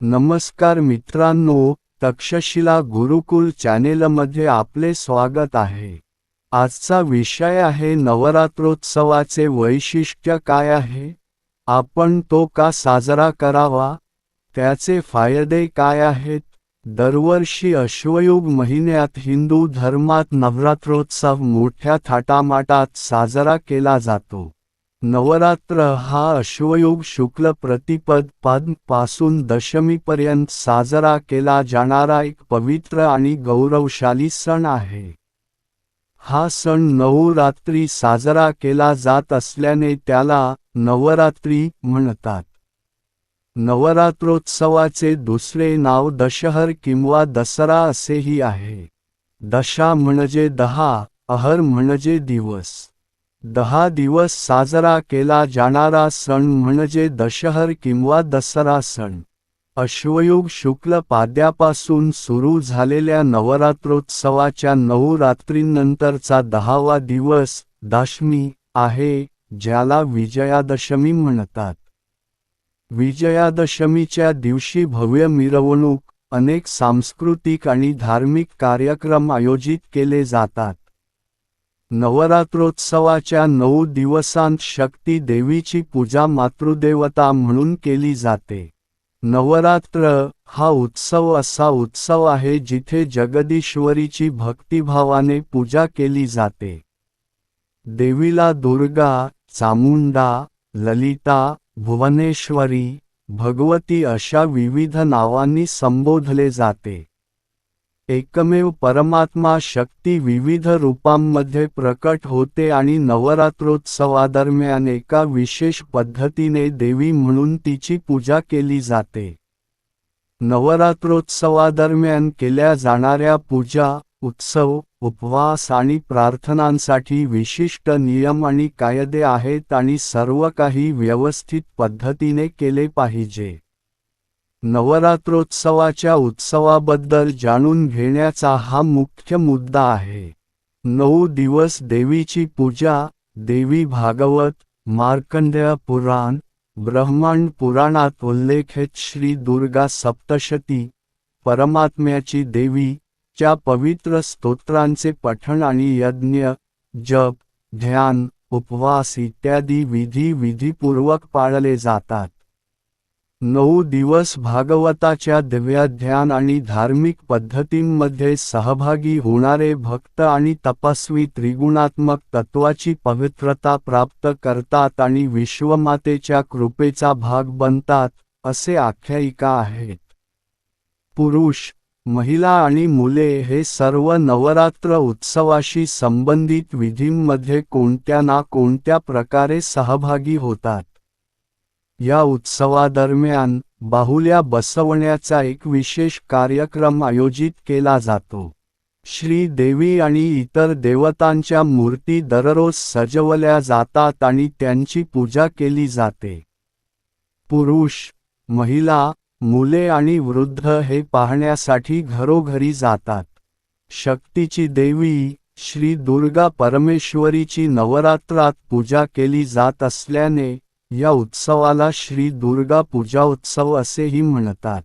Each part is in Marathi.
नमस्कार मित्रांनो तक्षशिला गुरुकुल चॅनेलमध्ये आपले स्वागत आहे. आजचा विषय आहे नवरात्रोत्सवाचे वैशिष्ट्य काय आहे? आपण तो का साजरा करावा? त्याचे फायदे काय आहेत? दरवर्षी अश्वयुग महिन्यात हिंदू धर्मात नवरात्रोत्सव मोठ्या थाटामाटात साजरा केला जातो. नवरात्र हा अश्वयुग शुक्ल प्रतिपद पदपासून दशमीपर्यंत साजरा केला जाणारा एक पवित्र आणि गौरवशाली सण आहे. हा सण नऊ रात्री साजरा केला जात असल्याने त्याला नवरात्री म्हणतात. नवरात्रोत्सवाचे दुसरे नाव दशहर किंवा दसरा असेही आहे. दशा म्हणजे दहा अहर म्हणजे दिवस. दहा दिवस साजरा केला जाणारा सण म्हणजे दशहर किंवा दसरा सण. अश्वयुग शुक्ल पाद्यापासून सुरू झालेल्या नवरात्रोत्सवाच्या नऊ रात्रींनंतरचा दहावा दिवस दशमी आहे. ज्याला विजयादशमी म्हणतात. विजयादशमीच्या दिवशी भव्य मिरवणूक अनेक सांस्कृतिक आणि धार्मिक कार्यक्रम आयोजित केले जातात. नवरात्रोत्सवाच्या नऊ दिवसांत शक्ती देवीची पूजा मातृदेवता म्हणून केली जाते. नवरात्र हा उत्सव असा उत्सव आहे जिथे जगदीश्वरीची भक्तिभावाने पूजा केली जाते. देवीला दुर्गा चामुंडा ललिता भुवनेश्वरी भगवती अशा विविध नावांनी संबोधले जाते. एकमेव परमात्मा शक्ती विविध रूपांमध्ये प्रकट होते आणि नवरात्रोत्सवादरम्यान एका विशेष पद्धतीने देवी म्हणून तिची पूजा केली जाते. नवरात्रोत्सवादरम्यान केल्या जाणाऱ्या पूजा उत्सव उपवास आणि प्रार्थनांसाठी विशिष्ट नियम आणि कायदे आहेत आणि सर्व काही व्यवस्थित पद्धतीने केले पाहिजे. नवरात्रोत्सवाच्या उत्सवाबद्दल जाणून घेण्याचा हा मुख्य मुद्दा आहे. नऊ दिवस देवीची पूजा देवी भागवत मार्कंडेय पुराण ब्रह्मांड पुराणात उल्लेखित श्री दुर्गा सप्तशती परमात्म्याची देवी च्या पवित्र स्तोत्रांचे पठण आणि यज्ञ जप ध्यान उपवास इत्यादी विधी विधीपूर्वक पाळले जातात. नऊ दिवस भागवताच्या दिव्याध्यान आणि धार्मिक पद्धतींमध्ये सहभागी होणारे भक्त आणि तपस्वी त्रिगुणात्मक तत्वाची पवित्रता प्राप्त करतात आणि विश्वमातेच्या कृपेचा भाग बनतात असे आख्यायिका आहेत. पुरुष महिला आणि मुले हे सर्व नवरात्र उत्सवाशी संबंधित विधींमध्ये कोणत्या ना कोणत्या प्रकारे सहभागी होतात. या उत्सवादरम्यान बाहुल्या बसवण्याचा एक विशेष कार्यक्रम आयोजित केला जातो. श्री देवी आणि इतर देवतांच्या मूर्ती दररोज सजवल्या जातात आणि त्यांची पूजा केली जाते. पुरुष महिला मुले आणि वृद्ध हे पाहण्यासाठी घरोघरी जातात. शक्तीची देवी श्री दुर्गा परमेश्वरीची नवरात्रात पूजा केली जात असल्याने या उत्सवाला श्री दुर्गा पूजा उत्सव असेही म्हणतात.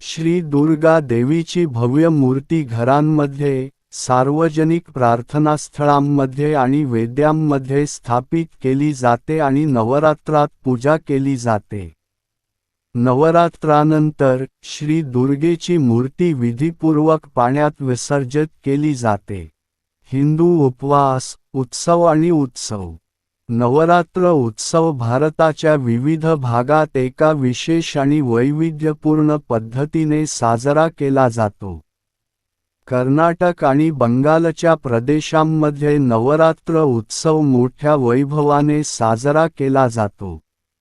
श्री दुर्गा देवीची भव्य मूर्ती घरांमध्ये सार्वजनिक प्रार्थनास्थळांमध्ये आणि वेद्यांमध्ये स्थापित केली जाते आणि नवरात्रात पूजा केली जाते. नवरात्रानंतर श्री दुर्गेची मूर्ती विधीपूर्वक पाण्यात विसर्जित केली जाते. हिंदू उपवास उत्सव आणि उत्सव. नवरात्र उत्सव भारताच्या विविध भागात एका विशेष आणि वैविध्यपूर्ण पद्धतीने साजरा केला जातो. कर्नाटक आणि बंगालच्या प्रदेशांमध्ये नवरात्र उत्सव मोठ्या वैभवाने साजरा केला जातो.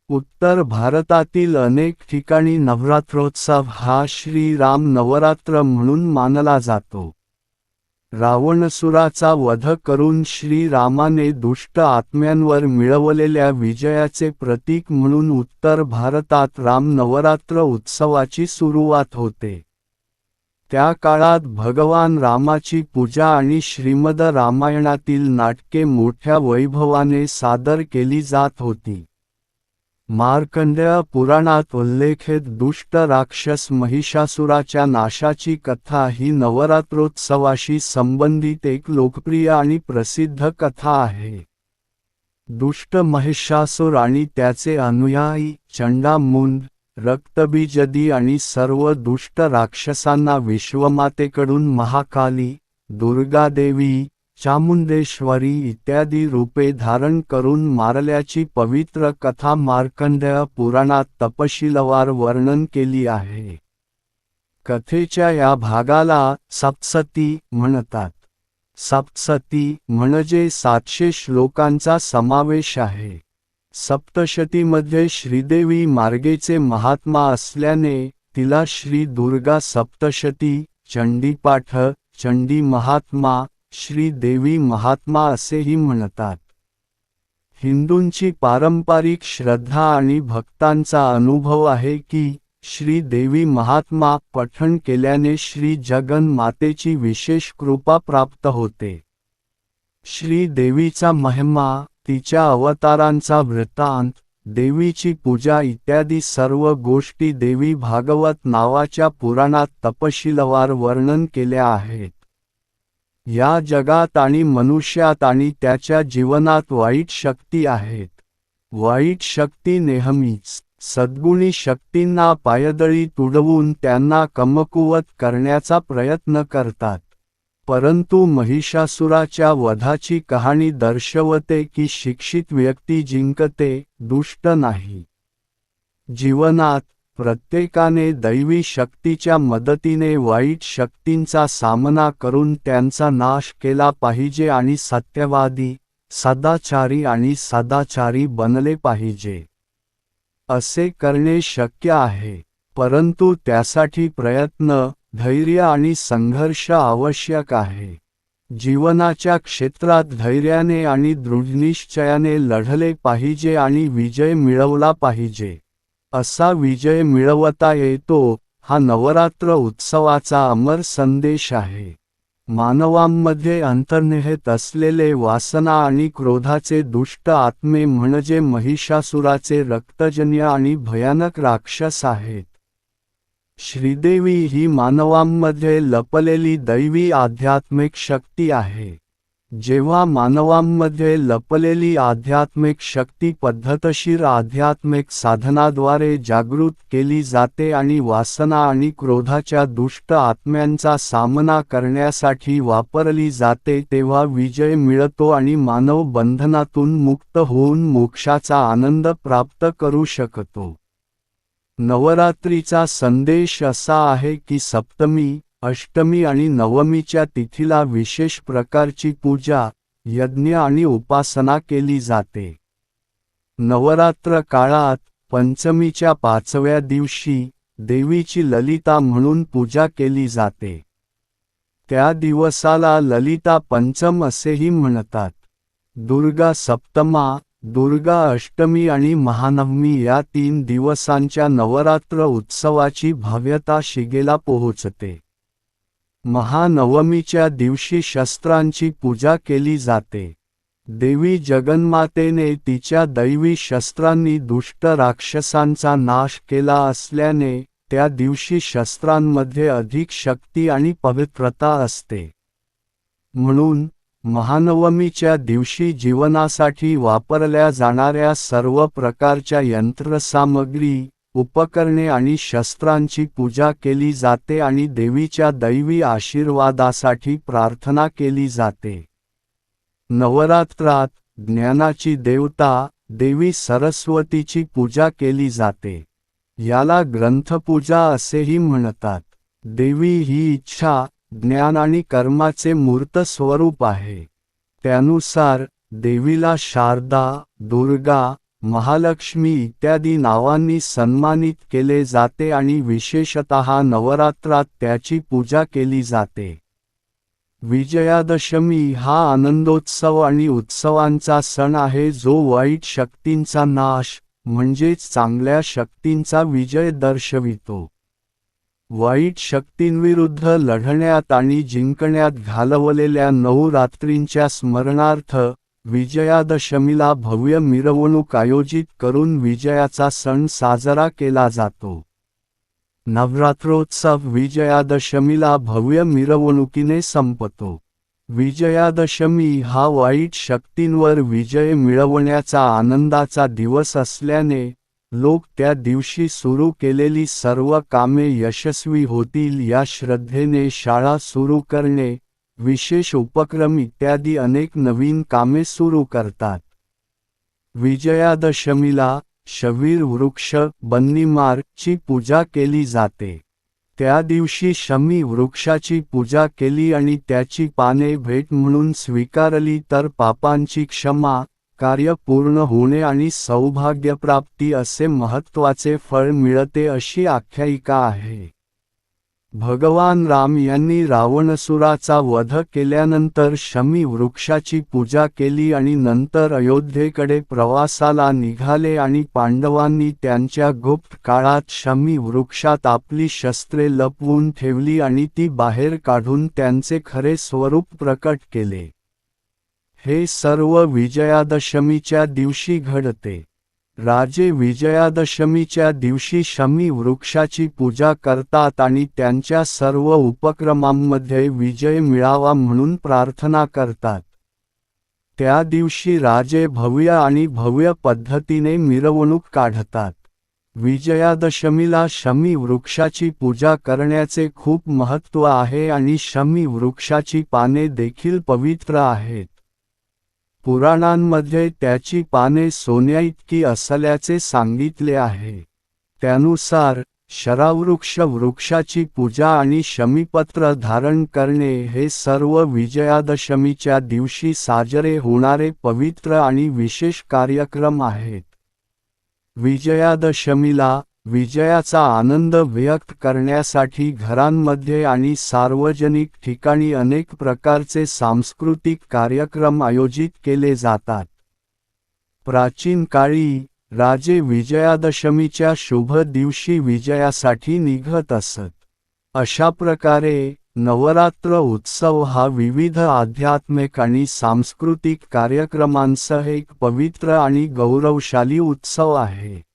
उत्तर भारतातील अनेक ठिकाणी नवरात्रोत्सव हा श्रीराम नवरात्र म्हणून मानला जातो. रावणसुराचा वध करून श्रीरामाने दुष्ट आत्म्यांवर मिळवलेल्या विजयाचे प्रतीक म्हणून उत्तर भारतात राम नवरात्र उत्सवाची सुरुवात होते. त्या काळात भगवान रामाची पूजा आणि श्रीमद रामायणातील नाटके मोठ्या वैभवाने सादर केली जात होती. मार्कंडेय पुराणात उल्लेखित दुष्ट राक्षस महिषासुराच्या नाशाची कथा ही नवरात्रोत्सवाशी संबंधित एक लोकप्रिय आणि प्रसिद्ध कथा आहे. दुष्ट महिषासुर आणि त्याचे अनुयायी चंडामुंड रक्तबीजदी आणि सर्व दुष्ट राक्षसांना विश्वमातेकडून महाकाली दुर्गादेवी चामुंडेश्वरी इत्यादी रूपे धारण करून मारल्याची पवित्र कथा मार्कंडेय पुराणात तपशीलवार वर्णन केली आहे. कथेच्या या भागाला सप्तसती म्हणतात. सप्तसती म्हणजे सातशे श्लोकांचा समावेश आहे. सप्तशतीमध्ये श्रीदेवी मार्गेचे महात्मा असल्याने तिला श्री दुर्गा सप्तशती चंडीपाठ चंडी महात्मा श्री देवी महात्मा असेही म्हणतात. हिंदूंची पारंपरिक श्रद्धा आणि भक्तांचा अनुभव आहे की श्री देवी महात्मा पठण केल्याने श्री जगन मातेची विशेष कृपा प्राप्त होते. श्री देवीचा महिमा तिच्या अवतारांचा वृत्तांत देवीची पूजा इत्यादी सर्व गोष्टी देवी भागवत नावाच्या पुराणात तपशीलवार वर्णन केल्या आहेत. या जगात आणि मनुष्यात आणि त्याच्या जीवनात वाईट शक्ती आहेत. वाईट शक्ती नेहमीच. सद्गुणी शक्तींना पायदळी तुडवून त्यांना कमकुवत करण्याचा प्रयत्न करतात. परंतु महिषासुराच्या वधाची कहाणी दर्शवते की शिक्षित व्यक्ती जिंकते दुष्ट नाही. जीवनात प्रत्येकाने दैवी शक्तीच्या मदतीने वाईट शक्तींचा सामना करून त्यांचा नाश केला पाहिजे आणि सत्यवादी सदाचारी आणि सदाचारी बनले पाहिजे. असे करणे शक्य आहे परंतु त्यासाठी प्रयत्न धैर्य आणि संघर्ष आवश्यक आहे. जीवनाच्या क्षेत्रात धैर्याने आणि दृढनिश्चयाने लढले पाहिजे आणि विजय मिळवला पाहिजे. असा विजय मिळवता येतो हा नवरात्र उत्सवाचा अमर संदेश आहे. मानवांमध्ये अंतर्निहित असलेले वासना आणि क्रोधाचे दुष्ट आत्मे म्हणजे महिषासुराचे रक्तजन्य आणि भयानक राक्षस आहेत. श्रीदेवी ही मानवांमध्ये लपलेली दैवी आध्यात्मिक शक्ती आहे. जेव्हा मानवांमध्ये लपलेली आध्यात्मिक शक्ती पद्धतशीर आध्यात्मिक साधनाद्वारे जागृत केली जाते आणि वासना आणि क्रोधाच्या दुष्ट आत्म्यांचा सामना करण्यासाठी वापरली जाते तेव्हा विजय मिळतो आणि मानव बंधनातून मुक्त होऊन मोक्षाचा आनंद प्राप्त करू शकतो. नवरात्रीचा संदेश असा आहे की सप्तमी अष्टमी आणि नवमीच्या तिथीला विशेष प्रकारची पूजा यज्ञ आणि उपासना केली जाते. नवरात्र काळात पंचमीच्या पाचव्या दिवशी देवीची ललिता म्हणून पूजा केली जाते. त्या दिवसाला ललिता पंचम असेही म्हणतात. दुर्गा सप्तमा दुर्गा अष्टमी आणि महानवमी या तीन दिवसांच्या नवरात्र उत्सवाची भव्यता शिगेला पोहोचते. महानवमीच्या दिवशी शस्त्रांची पूजा केली जाते. देवी जगन्मातेने तिच्या दैवी शस्त्रांनी दुष्ट राक्षसांचा नाश केला असल्याने त्या दिवशी शस्त्रांमध्ये अधिक शक्ती आणि पवित्रता असते. म्हणून महानवमीच्या दिवशी जीवनासाठी वापरल्या जाणाऱ्या सर्व प्रकारच्या यंत्रसामग्री उपकरणे आणि शस्त्रांची पूजा केली जाते आणि देवीच्या दैवी आशीर्वादासाठी प्रार्थना केली जाते. नवरात्रात ज्ञानाची देवता देवी सरस्वतीची पूजा केली जाते. याला ग्रंथपूजा असेही म्हणतात. देवी ही इच्छा ज्ञान आणि कर्माचे मूर्त स्वरूप आहे. त्यानुसार देवीला शारदा दुर्गा महालक्ष्मी इत्यादी नावांनी सन्मानित केले जाते आणि विशेषत नवरात्रात त्याची पूजा केली जाते. विजयादशमी हा आनंदोत्सव आणि उत्सवांचा सण आहे जो वाईट शक्तींचा नाश म्हणजेच चांगल्या शक्तींचा विजय दर्शवितो. वाईट शक्तींविरुद्ध लढण्यात आणि जिंकण्यात घालवलेल्या नऊ रात्रींच्या स्मरणार्थ विजयादशमीला भव्य मिरवणूक आयोजित करून विजयाचा सण साजरा केला जातो. नवरात्रोत्सव विजयादशमीला भव्य मिरवणुकीने संपतो. विजयादशमी हा वाईट शक्तींवर विजय मिळवण्याचा आनंदाचा दिवस असल्याने लोक त्या दिवशी सुरू केलेली सर्व कामे यशस्वी होतील या श्रद्धेने शाळा सुरू करणे विशेष उपक्रम इत्यादी अनेक नवीन कामे सुरू करतात. विजयादशमीला शवीर वृक्ष बन्नीमार ची पूजा केली जाते. त्या दिवशी शमी वृक्षाची पूजा केली आणि त्याची पाने भेट म्हणून स्वीकारली तर पापांची क्षमा कार्य पूर्ण होणे आणि सौभाग्यप्राप्ती असे महत्त्वाचे फळ मिळते अशी आख्यायिका आहे. भगवान राम यांनी रावणसुराचा वध केल्यानंतर शमी वृक्षाची पूजा केली आणि नंतर अयोध्येकडे प्रवासाला निघाले आणि पांडवांनी त्यांच्या गुप्त काळात शमी वृक्षात आपली शस्त्रे लपवून ठेवली आणि ती बाहेर काढून त्यांचे खरे स्वरूप प्रकट केले. हे सर्व विजयादशमीच्या दिवशी घडते. राजे विजयादशमीच्या दिवशी शमी वृक्षाची पूजा करतात आणि त्यांच्या सर्व उपक्रमांमध्ये विजय मिळावा म्हणून प्रार्थना करतात. त्या दिवशी राजे भव्य आणि भव्य पद्धतीने मिरवणूक काढतात. विजयादशमीला शमी वृक्षाची पूजा करण्याचे खूप महत्त्व आहे आणि शमी वृक्षाची पाने देखील पवित्र आहेत. पुराणांमध्ये त्याची पाने सोन्याइतकी असल्याचे सांगितले आहे. त्यानुसार शरावृक्ष वृक्षाची पूजा आणि शमीपत्र धारण करणे हे सर्व विजयादशमीच्या दिवशी साजरे होणारे पवित्र आणि विशेष कार्यक्रम आहेत. विजयादशमीला विजयाचा आनंद व्यक्त करण्यासाठी घरांमध्ये आणि सार्वजनिक ठिकाणी अनेक प्रकारचे सांस्कृतिक कार्यक्रम आयोजित केले जातात. प्राचीन काळी राजे विजयादशमीच्या शुभ दिवशी विजयासाठी निघत असत. अशा प्रकारे नवरात्र उत्सव हा विविध आध्यात्मिक आणि सांस्कृतिक कार्यक्रमांसह एक पवित्र आणि गौरवशाली उत्सव आहे.